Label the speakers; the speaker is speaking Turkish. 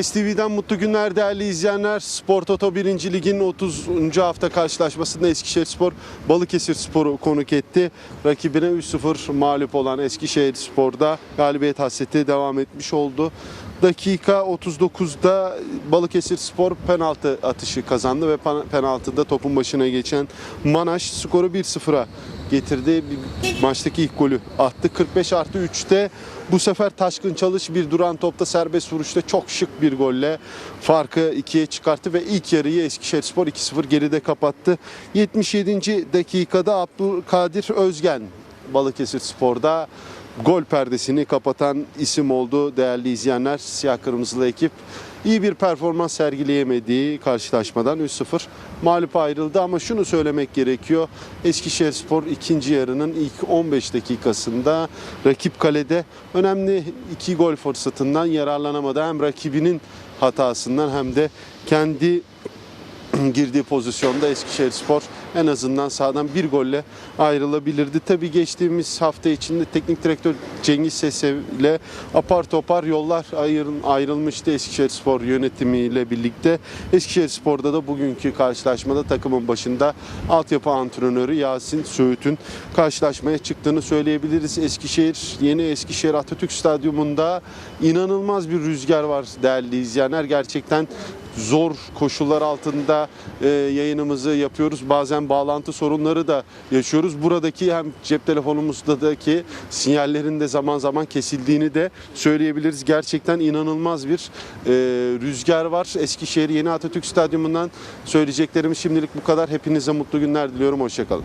Speaker 1: STV'den mutlu günler değerli izleyenler. Spor Toto 1. Lig'in 30. hafta karşılaşmasında Eskişehir Spor Balıkesir Spor'u konuk etti. Rakibine 3-0 mağlup olan Eskişehir Spor'da galibiyet hasreti devam etmiş oldu. Dakika 39'da Balıkesir Spor penaltı atışı kazandı ve pen- penaltıda topun başına geçen Manaş skoru 1-0'a getirdi. Maçtaki ilk golü attı. 45 artı 3'te bu sefer Taşkın Çalış bir duran topta serbest vuruşta çok şık bir golle farkı ikiye çıkarttı ve ilk yarıyı Eskişehirspor 2-0 geride kapattı. 77. dakikada Abdülkadir Özgen Balıkesir Spor'da gol perdesini kapatan isim oldu değerli izleyenler. Siyah kırmızılı ekip iyi bir performans sergileyemediği karşılaşmadan 3-0 mağlup ayrıldı ama şunu söylemek gerekiyor. Eskişehirspor ikinci yarının ilk 15 dakikasında rakip kalede önemli iki gol fırsatından yararlanamadı. Hem rakibinin hatasından hem de kendi girdiği pozisyonda Eskişehirspor en azından sahadan bir golle ayrılabilirdi. Tabii geçtiğimiz hafta içinde teknik direktör Cengiz Sesev ile apar topar yollar ayrı- ayrılmıştı Eskişehirspor yönetimiyle birlikte. Eskişehirspor'da da bugünkü karşılaşmada takımın başında altyapı antrenörü Yasin Söğüt'ün karşılaşmaya çıktığını söyleyebiliriz. Eskişehir, yeni Eskişehir Atatürk Stadyumunda inanılmaz bir rüzgar var değerli izleyenler. Gerçekten zor koşullar altında e, yayınımızı yapıyoruz. Bazen bağlantı sorunları da yaşıyoruz. Buradaki hem cep telefonumuzdaki sinyallerin de zaman zaman kesildiğini de söyleyebiliriz. Gerçekten inanılmaz bir e, rüzgar var. Eskişehir Yeni Atatürk Stadyumundan söyleyeceklerim şimdilik bu kadar. Hepinize mutlu günler diliyorum. Hoşçakalın.